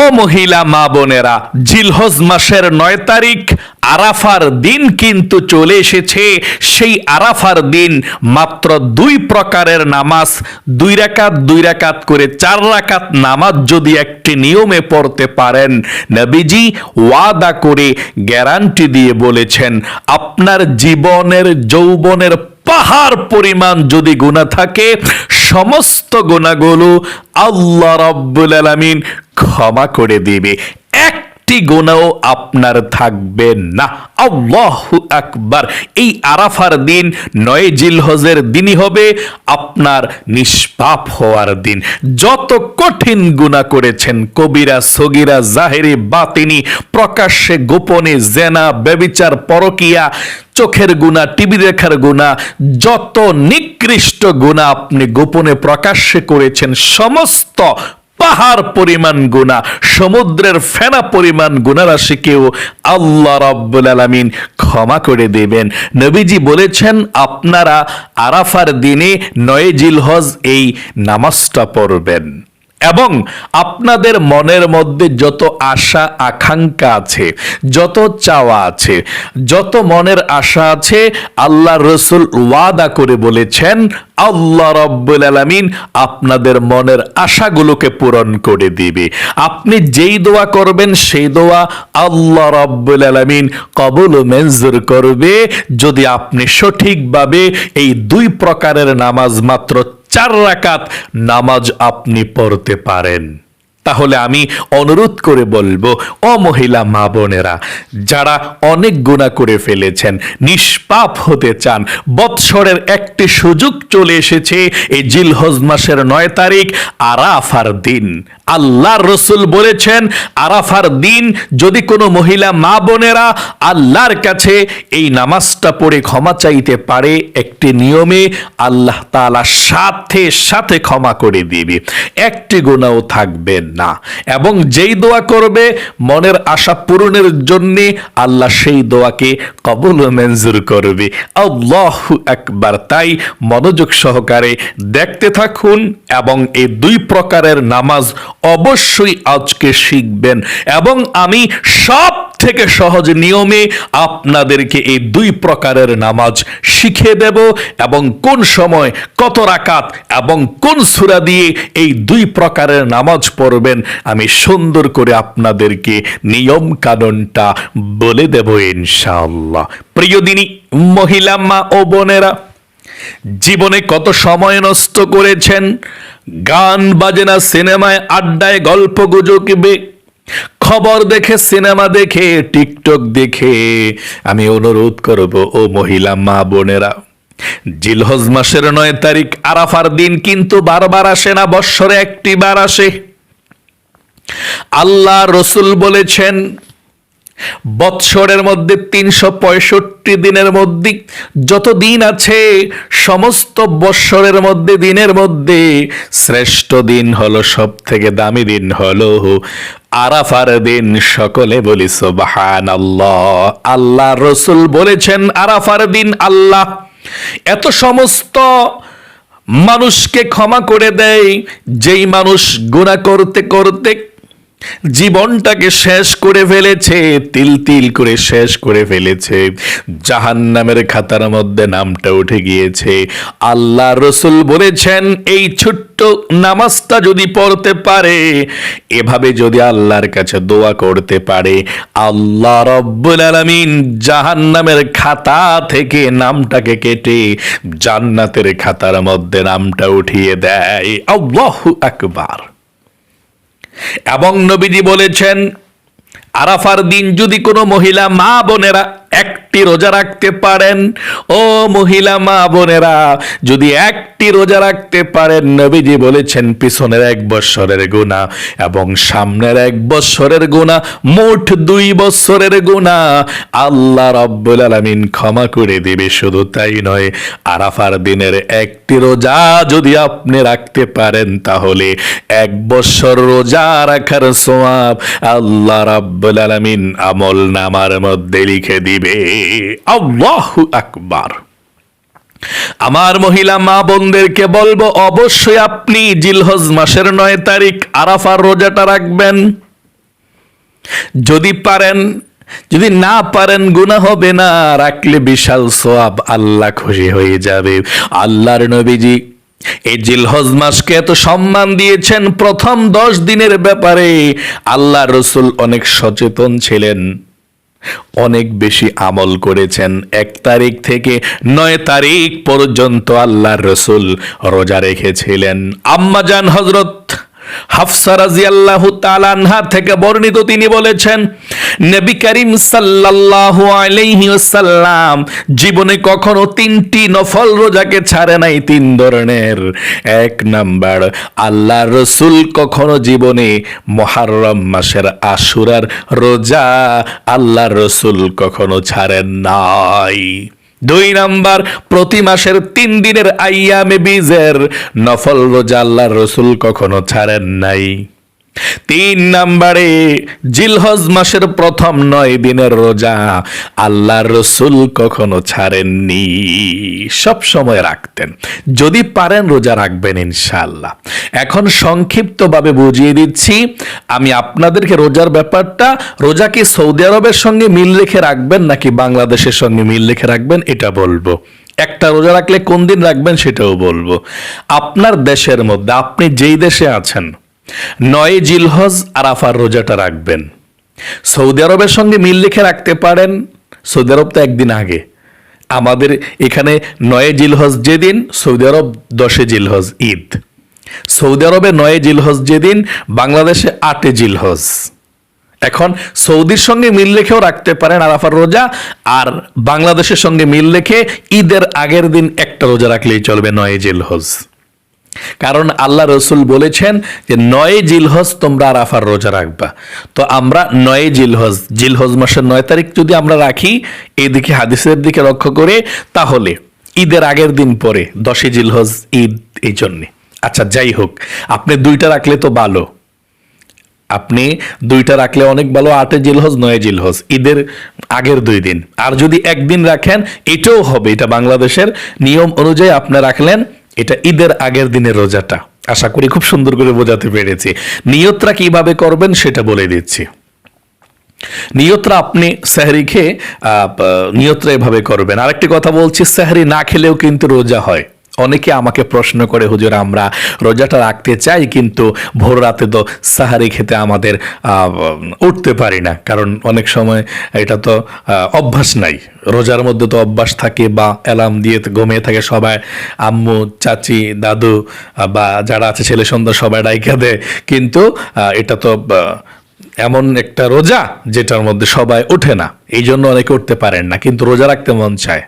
ও মহিলা, মা বোনেরা, জিলহজ মাসের নয় তারিখ আরাফার দিন কিন্তু চলে এসেছে। সেই আরাফার দিন মাত্র দুই প্রকারের নামাজ, দুই রাকাত দুই রাকাত করে চার রাকাত নামাজ যদি একটি নিয়মে পড়তে পারেন, নবীজি ওয়াদা করে গ্যারান্টি দিয়ে বলেছেন, আপনার জীবনের, যৌবনের পাহাড় পরিমাণ যদি গুণা থাকে, সমস্ত গুণাগুলো আল্লাহ রাব্বুল আলামিন ক্ষমা করে দিবে। একটি গুণাও আপনার থাকবে না। আল্লাহু আকবার। এই আরাফার দিন, নয় জিলহজের দিনই হবে আপনার নিষ্পাপ হওয়ার দিন। যত কঠিন গুণা করেছেন, কবিরা, সগিরা, জাহেরি, বাতিনি, প্রকাশ্যে, গোপনে, জেনা, ব্যবিচার, পরকিয়া, চোখের গুণা, টিভি দেখার গুণা, যত নিকৃষ্ট গুণা আপনি গোপনে প্রকাশ্যে করেছেন, সমস্ত পাহাড় পরিমাণ গুণা সমুদ্রের ফেনা পরিমাণ গুণারাশিকেও আল্লাহ রাব্বুল আলামিন ক্ষমা করে দেবেন। নবীজি বলেছেন, আপনারা আরাফার দিনে নয় জিলহজ এই নামাজটা পড়বেন। এবং আপনাদের মনের মধ্যে যত আশা, আকাঙ্ক্ষা আছে, যত চাওয়া আছে, যত মনের আশা আছে, আল্লাহ রসুল ওয়াদা করে বলেছেন, আল্লাহ রব্বুল আলামিন আপনাদের মনের আশাগুলোকে পূরণ করে দিবে। আপনি যেই দোয়া করবেন, সেই দোয়া আল্লাহ রব্বুল আলামিন কবুল মঞ্জুর করবে। যদি আপনি সঠিকভাবে এই দুই প্রকারের নামাজ মাত্র চার রাকাত নামাজ আপনি পড়তে পারেন। তাহলে আমি অনুরোধ করে বলব, ও মহিলা মা বোনেরা, যারা অনেক গুণা করে ফেলেছেন, নিষ্পাপ হতে চান, বৎসরের একটি সুযোগ চলে এসেছে, এই জিলহজ মাসের নয় তারিখ, আরাফার দিন। আল্লাহ রসুল বলেছেন, আরাফার দিন যদি কোনো মহিলা মা বোনেরা আল্লাহর কাছে এই নামাজটা পড়ে ক্ষমা চাইতে পারে, একটি নিয়মে আল্লাহ তাআলা সাথে সাথে ক্ষমা করে দিবে। একটি গুণাও থাকবে না। এবং যেই দোয়া করবে, মনের আশা পূরণের জন্যে আল্লাহ সেই দোয়াকে কবল মঞ্জুর করবে। আল্লাহু একবার তাই মনোযোগ সহকারে দেখতে থাকুন এবং এই দুই প্রকারের নামাজ অবশ্যই আজকে শিখবেন। এবং আমি সব থেকে সহজ নিয়মে আপনাদেরকে এই দুই প্রকারের নামাজ শিখে দেব এবং কোন সময় কত রাকাত এবং কোন সূরা দিয়ে এই দুই প্রকারের নামাজ পড়বেন আমি সুন্দর করে আপনাদেরকে নিয়ম কানুনটা বলে দেব ইনশাআল্লাহ। প্রিয় দিনী, মহিলা মা ও বোনেরা, জীবনে কত সময় নষ্ট করেছেন? গান বাজনা, সিনেমায় আড্ডায় গল্প গুজবে খবর দেখে, সিনেমা দেখে, টিকটক দেখে আমি অনুরোধ করব, ও মহিলা, মা বোনেরা, জিলহজ মাসের নয় তারিখ আরাফার দিন কিন্তু বারবার আসে না, বৎসরে একটি বার আসে। আল্লাহ রসুল বলেছেন বৎসরের মধ্যে তিনশো পঁয়ষট্টি দিনের মধ্যে যত দিন আছে সমস্ত বৎসরের মধ্যে, দিনের মধ্যে, শ্রেষ্ঠ দিন হলো সব থেকে দামি দিন হলো আরাফার দিন। সকলে বলি সোবাহান আল্লাহ আল্লাহ রসুল বলেছেন, আরাফার দিন আল্লাহ এত সমস্ত মানুষকে ক্ষমা করে দেয়, যেই মানুষ গুণা করতে করতে জীবনটাকে শেষ করে ফেলেছে, তিল তিল করে শেষ করে ফেলেছে। জাহান নামের খাতার মধ্যে নামটা উঠে গিয়েছে। আল্লাহ রসুল বলেছেন, এই ছোট্ট নামাজটা যদি পড়তে পারে, এভাবে যদি আল্লাহর কাছে দোয়া করতে পারে, আল্লাহ রব্বুল আলামিন জাহান নামের খাতা থেকে নামটাকে কেটে জান্নাতের খাতার মধ্যে নামটা উঠিয়ে দেয়। আল্লাহু আকবার। এবং নবীজি বলেছেন আরাফার দিন যদি কোনো মহিলা মা বোনেরা একটি রোজা রাখতে পারেন। ও মহিলা, মা বোনেরা, যদি একটি রোজা রাখতে পারেন, নবীজি বলেছেন, পিছনের এক বছরের গোনা এবং সামনের এক বছরের গোনা মোট দুই বছরের গুণা আল্লাহ রব্বুল আলামিন ক্ষমা করে দিবে, শুধু তাই নয়, আরাফার দিনের একটি রোজা যদি আপনি রাখতে পারেন, তাহলে এক বছর রোজা রাখার সোয়াব আল্লাহ রাব্বুল আলামিন আমল নামার মধ্যে লিখে দিবে। আল্লাহু আকবার। আমার মহিলা মা বোনদেরকে বলব, অবশ্যই আপনি জিলহজ মাসের নয় তারিখ আরাফার রোজাটা রাখবেন। যদি পারেন, যদি না পারেন, গুনাহ হবে না। রাখলে বিশাল সোয়াব আল্লাহ খুশি হয়ে যাবে। আল্লাহর নবীজি এই জিলহজ মাসকে এত সম্মান দিয়েছেন প্রথম দশ দিনের ব্যাপারে। আল্লাহ রসুল অনেক সচেতন ছিলেন। অনেক বেশি আমল করেছেন। এক তারিখ থেকে নয় তারিখ পর্যন্ত আল্লাহর রসুল রোজা রেখেছিলেন। আম্মাজান হজরত হাফসা রাজিয়াল্লাহু তাআলা আনহা থেকে বর্ণিত তিনি বলেছেন, নবী করিম সাল্লাল্লাহু আলাইহি জীবনে কখনো তিনটি নফল রোজাকে ছাড়ে নাই, তিন ধরনের। এক নাম্বার, আল্লাহ রসুল কখনো জীবনে মহারম মাসের আশুরার রোজা আল্লাহ রসুল কখনো ছাড়েন নাই। দুই নাম্বার, প্রতি মাসের তিন দিনের আইয়ামে বীজের নফল রোজা আল্লাহ রসুল কখনো ছাড়েন নাই। তিন নাম্বারে, জিলহজ মাসের প্রথম নয় দিনের রোজা আল্লাহ রসুল কখনো ছাড়েননি। সব সময় রাখতেন। যদি পারেন রোজা রাখবেন ইনশাআল্লাহ। এখন সংক্ষিপ্তভাবে বুঝিয়ে দিচ্ছি, আমি আপনাদেরকে রোজার ব্যাপারটা, রোজা কি সৌদি আরবের সঙ্গে মিল রেখে রাখবেন নাকি বাংলাদেশের সঙ্গে মিল রেখে রাখবেন, এটা বলব। একটা রোজা রাখলে কোন দিন রাখবেন সেটাও বলব। আপনার দেশের মধ্যে, আপনি যেই দেশে আছেন নয় জিলহজ আরাফার রোজাটা রাখবেন। সৌদি আরবের সঙ্গে মিল লিখে রাখতে পারেন। সৌদি আরব তো একদিন আগে। আমাদের এখানে নয় জিলহজ যেদিন, সৌদি আরব দশে জিলহজ ঈদ। সৌদি আরবে নয় জিলহজ যেদিন, বাংলাদেশে আটে জিলহজ। এখন সৌদির সঙ্গে মিল রেখেও রাখতে পারেন আরাফার রোজা, আর বাংলাদেশের সঙ্গে মিল রেখে ঈদের আগের দিন একটা রোজা রাখলেই চলবে নয় জিলহজ। কারণ আল্লাহ রসুল বলেছেন যে নয় জিলহজ তোমরা আরাফার রোজা রাখবা। তো আমরা নয় জিলহজ জিলহজ মাসের নয় তারিখ যদি আমরা রাখি, এদিকে হাদিসের দিকে লক্ষ্য করে, তাহলে ঈদের আগের দিন পরে, দশই জিলহজ ঈদ এই জন্যে। আচ্ছা যাই হোক, আপনি দুইটা রাখলে তো ভালো। আপনি দুইটা রাখলে অনেক ভালো, আটে জিলহজ, নয় জিলহজ, ঈদের আগের দুই দিন। আর যদি একদিন রাখেন, এটাও হবে, এটা বাংলাদেশের নিয়ম অনুযায়ী আপনি রাখলেন এটা ঈদের আগের দিনের রোজাটা। আশা করি খুব সুন্দর করে বোঝাতে পেরেছি। নিয়তরা কীভাবে করবেন সেটা বলে দিচ্ছি। নিয়তরা আপনি স্যাহরি খেয়ে নিয়তরা এভাবে করবেন। আরেকটি কথা বলছি স্যাহরি না খেলেও কিন্তু রোজা হয়। অনেকে আমাকে প্রশ্ন করে, হুজুর, আমরা রোজাটা রাখতে চাই, কিন্তু ভোর রাতে তো সাহারি খেতে আমাদের উঠতে পারি না। কারণ অনেক সময় এটা তো অভ্যাস নাই। রোজার মধ্যে তো অভ্যাস থাকে বা অ্যালার্ম দিয়ে ঘুমিয়ে থাকে সবাই। আম্মু, চাচি, দাদু বা যারা আছে ছেলে সন্ধ্যা সবাই ডাইকা দেয়। কিন্তু এটা তো এমন একটা রোজা যেটার মধ্যে সবাই ওঠে না। এই জন্য অনেকে উঠতে পারেন না, কিন্তু রোজা রাখতে মন চায়।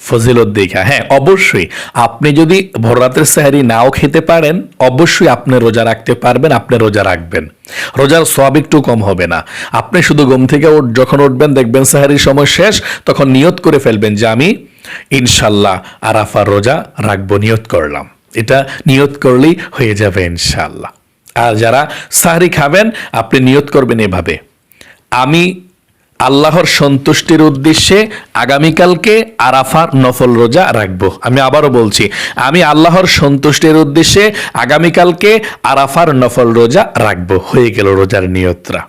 ফজিলত দেখা। হ্যাঁ অবশ্যই। আপনি যদি ভোর রাতের সাহারি নাও খেতে পারেন, অবশ্যই আপনি রোজা রাখতে পারবেন, আপনি রোজা রাখবেন। রোজার সব একটু কম হবে না। আপনি শুধু ঘুম থেকে যখন উঠবেন, দেখবেন সাহারির সময় শেষ, তখন নিয়ত করে ফেলবেন যে আমি ইনশাল্লাহ আরাফার রোজা রাখব, নিয়ত করলাম। এটা নিয়ত করলেই হয়ে যাবে ইনশাল্লাহ আর যারা সাহারি খাবেন, আপনি নিয়ত করবেন এভাবে। আমি আল্লাহর সন্তুষ্টির উদ্দেশ্যে আগামীকালকে আরাফার নফল রোজা রাখব। আমি আবারও বলছি, আমি আল্লাহর সন্তুষ্টির উদ্দেশ্যে আগামীকালকে আরাফার নফল রোজা রাখব। হয়ে গেল রোজার নিয়তরা।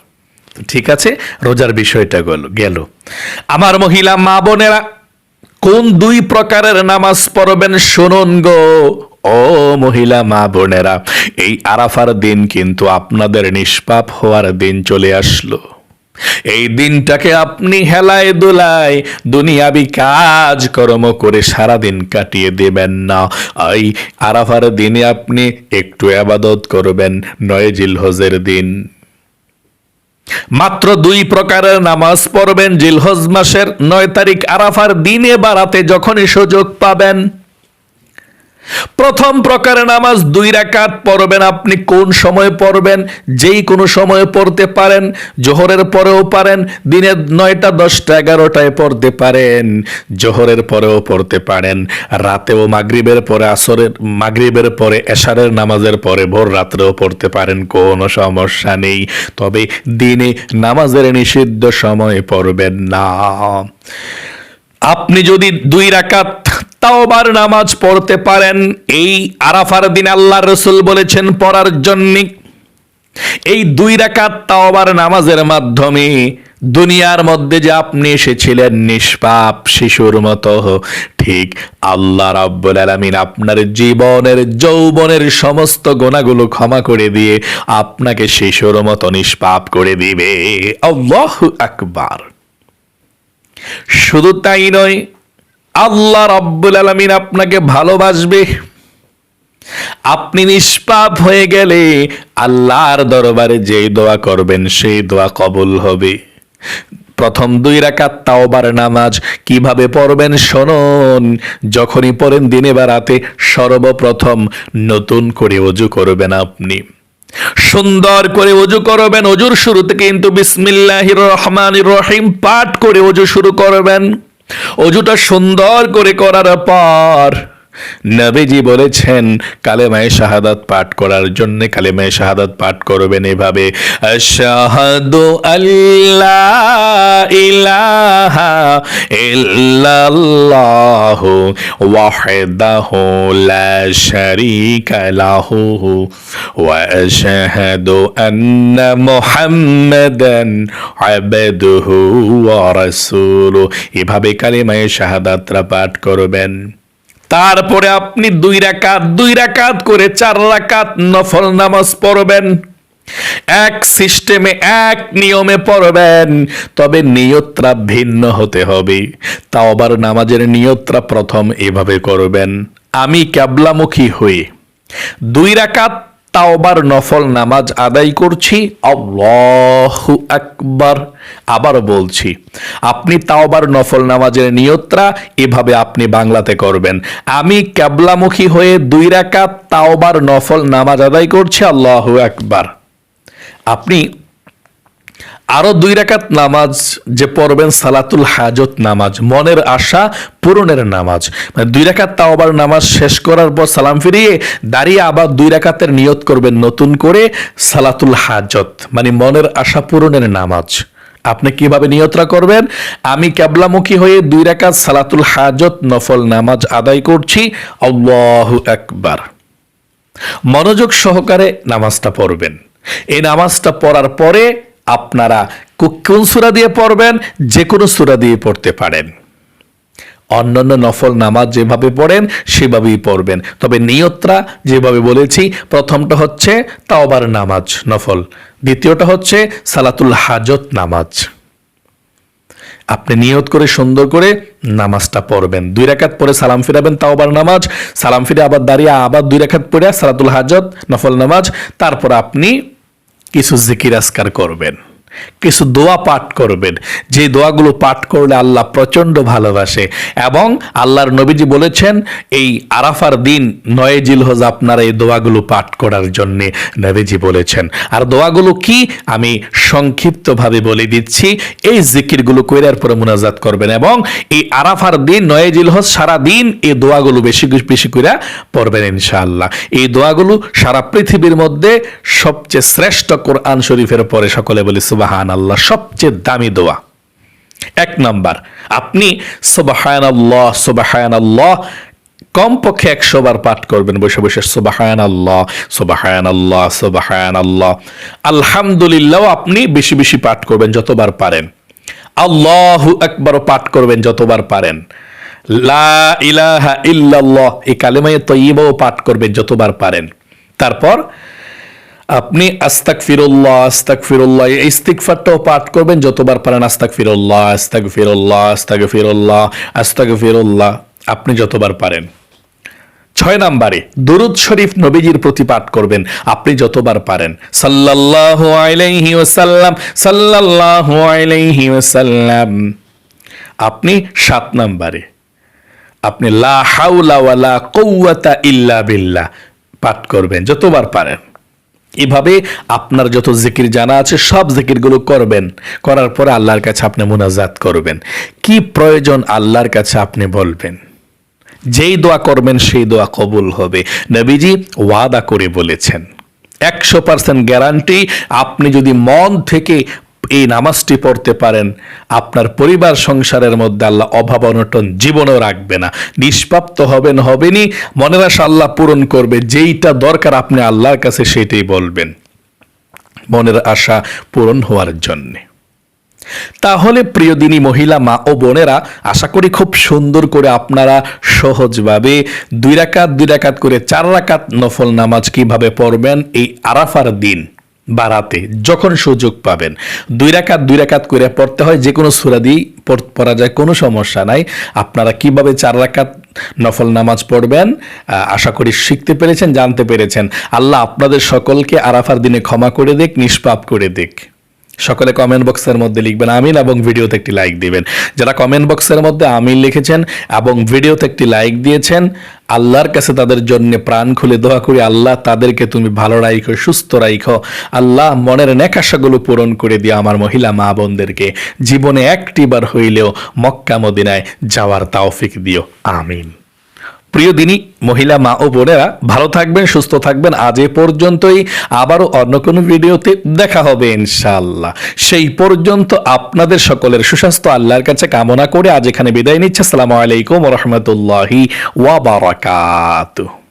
ঠিক আছে? রোজার বিষয়টা গেল গেল। আমার মহিলা মা বোনেরা, কোন দুই প্রকারের নামাজ পড়বেন শুনুন গো। ও মহিলা মা বোনেরা, এই আরাফার দিন কিন্তু আপনাদের নিষ্পাপ হওয়ার দিন চলে আসলো। এই দিনটাকে আপনি হেলায় দোলায় দুনিয়াবি কাজ কর্ম করে সারাদিন কাটিয়ে দেবেন না। এই আরাফার দিনে আপনি একটু আবাদত করবেন, নয় জিলহজের দিন। মাত্র দুই প্রকারের নামাজ পড়বেন, জিলহজ মাসের নয় তারিখ আরাফার দিনে বাড়াতে যখনই সুযোগ পাবেন। প্রথম প্রকারের নামাজ দুই রাকাত পড়বেন। আপনি কোন সময় পড়বেন? যেই কোনো সময়ে পড়তে পারেন। জোহরের পরেও পারেন। দিনের নয়টা, দশটা, এগারোটায় পড়তে পারেন। জোহরের পরেও পড়তে পারেন। রাতেও মাগরিবের পরে আসরের, মাগরিবের পরে এশারের নামাজের পরে ভোর রাত্রেও পড়তে পারেন। কোনো সমস্যা নেই। তবে দিনে নামাজের নিষিদ্ধ সময় পড়বেন না। আপনি যদি দুই রাকাত তাওবার নামাজ পড়তে পারেন। এই আরাফার দিন আল্লাহ রসুল বলেছেন, পড়ার জন্য এই দুই রাকাত তাওবার নামাজের মাধ্যমে দুনিয়ার মধ্যে যে আপনি এসেছিলেন নিষ্পাপ শিশুর মতো। ঠিক আল্লাহ রাব্বুল আলামিন আপনার জীবনের, যৌবনের সমস্ত গোনাগুলো ক্ষমা করে দিয়ে আপনাকে শিশুর মতো নিষ্পাপ করে দিবে। আল্লাহু আকবার। শুধু তাই নয় আল্লাহ রাব্বুল আলামিন আপনাকে ভালোবাসবে। আপনি নিষ্পাপ হয়ে গেলে আল্লাহর দরবারে যেই দোয়া করবেন, সেই দোয়া কবুল হবে। প্রথম দুই রাকাত তাওবার নামাজ কীভাবে পড়বেন শুনুন। যখনই পড়েন দিনে বা রাতে সর্বপ্রথম নতুন করে অজু করবেন আপনি। সুন্দর করে অজু করবেন, অজুর শুরুতে কিন্তু বিসমিল্লাহির রহমানির রহিম পাঠ করে অজু শুরু করবেন। অজুটা সুন্দর করে করার পর নবীজি বলেছেন, কালেমায় শাহাদাত পাঠ করার জন্য কালেমায় শাহাদাত পাঠ করবেন এভাবে। আশহাদু আল্লাহ ইলাহা ইল্লাল্লাহু ওয়াহদাহু লা শারীকা লাহু ওয়া আশহাদু আন্না মুহাম্মাদান আবদুহু ওয়া রাসূলুহু। এভাবে কালেমায় শাহাদাতরা পাঠ করবেন। তারপরে আপনি দুই রাকাত দুই রাকাত করে চার রাকাত নফল নামাজ পড়বেন। এক সিস্টেমে, এক নিয়মে পড়বেন, তবে নিয়তরা ভিন্ন হতে হবে। তাও আবার নামাজের নিয়তরা প্রথম এভাবে করবেন। আমি ক্যাবলামুখী হয়ে দুই রাকাত তাওবার নফল নামাজ আদায় করছি, আল্লাহু আকবার। আবার বলছি, আপনি তাওবার নফল নামাজের নিয়ত্রা, এভাবে আপনি বাংলাতে করবেন। আমি ক্যাবলামুখী হয়ে দুই রাকাত তাওবার নফল নামাজ আদায় করছি, আল্লাহু আকবার। আপনি আরও দুই রাকাত নামাজ যে পড়বেন সালাতুল হাজত নামাজ, মনের আশা পূরণের নামাজ। মানে দুই রাকাত তাওবার নামাজ শেষ করার পর সালাম ফিরিয়ে দাঁড়িয়ে আবার দুই রাকাতের নিয়ত করবেন নতুন করে সালাতুল হাজত মানে মনের আশা পূরণের নামাজ। আপনি কীভাবে নিয়তরা করবেন? আমি ক্যাবলামুখী হয়ে দুই রাকাত সালাতুল হাজত নফল নামাজ আদায় করছি। আল্লাহু আকবার। মনোযোগ সহকারে নামাজটা পড়বেন। এই নামাজটা পড়ার পরে আপনারা কোন সুরা দিয়ে পড়বেন? যে কোনো সুরা দিয়ে পড়তে পারেন। অন্যান্য নফল নামাজ যেভাবে পড়েন, সেভাবেই পড়বেন। তবে নিয়তরা যেভাবে বলেছি, প্রথমটা হচ্ছে তাওবার নামাজ, নফল। দ্বিতীয়টা হচ্ছে সালাতুল হাজত নামাজ। আপনি নিয়ত করে, সুন্দর করে নামাজটা পড়বেন। দুই রাকাত পরে সালাম ফিরাবেন, তাওবার নামাজ। সালাম ফিরে আবার দাঁড়িয়ে আবার দুই রাকাত পড়ে সালাতুল হাজত, নফল নামাজ। তারপর আপনি কিছু জিকির আসকার করবেন। কিছু দোয়া পাঠ করবেন। যে দোয়াগুলো পাঠ করলে আল্লাহ প্রচণ্ড ভালোবাসে। এবং আল্লাহর নবীজি বলেছেন, এই আরাফার দিন নয় জিলহজ আপনারা এই দোয়াগুলো পাঠ করার জন্য। নবীজি বলেছেন। আর দোয়াগুলো কি? আমি সংক্ষিপ্তভাবে বলে দিচ্ছি। এই জিকিরগুলো কইরার পরে মোনাজাত করবেন এবং এই আরাফার দিন নয় জিলহজ সারা দিন এই দোয়াগুলো বেশি বেশি কইরা পড়বেন ইনশাআল্লাহ। এই দোয়াগুলো সারা পৃথিবীর মধ্যে সবচেয়ে শ্রেষ্ঠ কোরআন শরীফের পরে সকলে বলি সুবাহান আল্লাহ সবচেয়ে দামি দোয়া। এক নাম্বার, আপনি সুবাহান আল্লাহ সুবাহান আল্লাহ কমপক্ষে একশো বার পাঠ করবেন, বসে বসে সুবাহান আল্লাহ সুবাহান আল্লাহ সুবাহান আল্লাহ আলহামদুলিল্লাহ আপনি বেশি বেশি পাঠ করবেন যতবার পারেন। আল্লাহু একবারও পাঠ করবেন যতবার পারেন। লা ইলাহা ইল্লাল্লাহ, এই কালেমায়ে তৈবাও পাঠ করবেন যতবার পারেন। তারপর আপনি আস্তাক ফিরুল্লাহ আস্তাক ফিরুল্লাহ এই ইস্তিকফারটাও পাঠ করবেন, যতবার পারেন আস্তাক ফিরুল্লাহ আস্তাক ফিরুল্লাহ আস্তাক ফিরুল্লাহ আস্তাক ফিরুল্লাহ আপনি যতবার পারেন। ছয় নাম্বারে, দরুদ শরীফ নবীজির প্রতি পাঠ করবেন, আপনি যতবার পারেন। সাল্লাল্লাহু আলাইহি ওয়াসাল্লাম, সাল্লাল্লাহু আলাইহি ওয়াসাল্লাম। আপনি সাত নাম্বারে, আপনি লা হাওলা ওয়ালা কৌয়াতা ইল্লা বিল্লাহ পাঠ করবেন, যতবার পারেন। এভাবে আপনার যত জিকির জানা আছে, সব জিকিরগুলো করবেন। করার পরে আল্লাহর কাছে আপনি মোনাজাত করবেন। কি প্রয়োজন আল্লাহর কাছে আপনি বলবেন? যেই দোয়া করবেন, সেই দোয়া কবুল হবে। নবীজি ওয়াদা করে বলেছেন। একশো পার্সেন্ট গ্যারান্টি, আপনি যদি মন থেকে এই নামাজটি পড়তে পারেন, আপনার পরিবার সংসারের মধ্যে আল্লাহ অভাব অনটন জীবনও রাখবে না। নিষ্পাপ্ত হবেন হবেনি মনের আশা আল্লাহ পূরণ করবে, যেইটা দরকার আপনি আল্লাহর কাছে সেটাই বলবেন। মনের আশা পূরণ হওয়ার জন্যে। তাহলে প্রিয় দিনী মহিলা, মা ও বোনেরা, আশা করি খুব সুন্দর করে আপনারা সহজভাবে দুই রাকাত দুই রাকাত করে চার রাকাত নফল নামাজ কীভাবে পড়বেন, এই আরাফার দিন বাড়াতে যখন সুযোগ পাবেন। দুই রাকাত দুই রাকাত করে পড়তে হয় যে কোনো সুরা দিয়েই পড়- যায়, কোনো সমস্যা নাই। আপনারা কীভাবে চার রাকাত নফল নামাজ পড়বেন আশা করি শিখতে পেরেছেন, জানতে পেরেছেন। আল্লাহ আপনাদের সকলকে আরাফার দিনে ক্ষমা করে দেখ নিষ্পাপ করে দেখ সকলে কমেন্ট বক্সের মধ্যে লিখবেন আমিন এবং ভিডিওতে একটি লাইক দিবেন। যারা কমেন্ট বক্সের মধ্যে আমিন লিখেছেন এবং ভিডিওতে একটি লাইক দিয়েছেন, আল্লাহর কাছে তাদের জন্য প্রাণ খুলে দোয়া করি। আল্লাহ, তাদেরকে তুমি ভালো রাইখো, সুস্থ রাইখো। আল্লাহ, মনের নেকাশাগুলো পূরণ করে দিয়ে আমার মহিলা মা বোনদেরকে। জীবনে একটিবার হইলেও মক্কা মদিনায় যাওয়ার তাওফিক দিও। আমিন। প্রিয় দিনী, মহিলা মা ও বোনেরা, ভালো থাকবেন, সুস্থ থাকবেন। আজ এ পর্যন্তই। আবারও অন্য কোনো ভিডিওতে দেখা হবে ইনশাল্লাহ সেই পর্যন্ত আপনাদের সকলের সুস্বাস্থ্য, আল্লাহর কাছে কামনা করে আজ এখানে বিদায় নিচ্ছে। আসসালামু আলাইকুম রহমতুল্লাহি ওয়া বারাকাতুহু।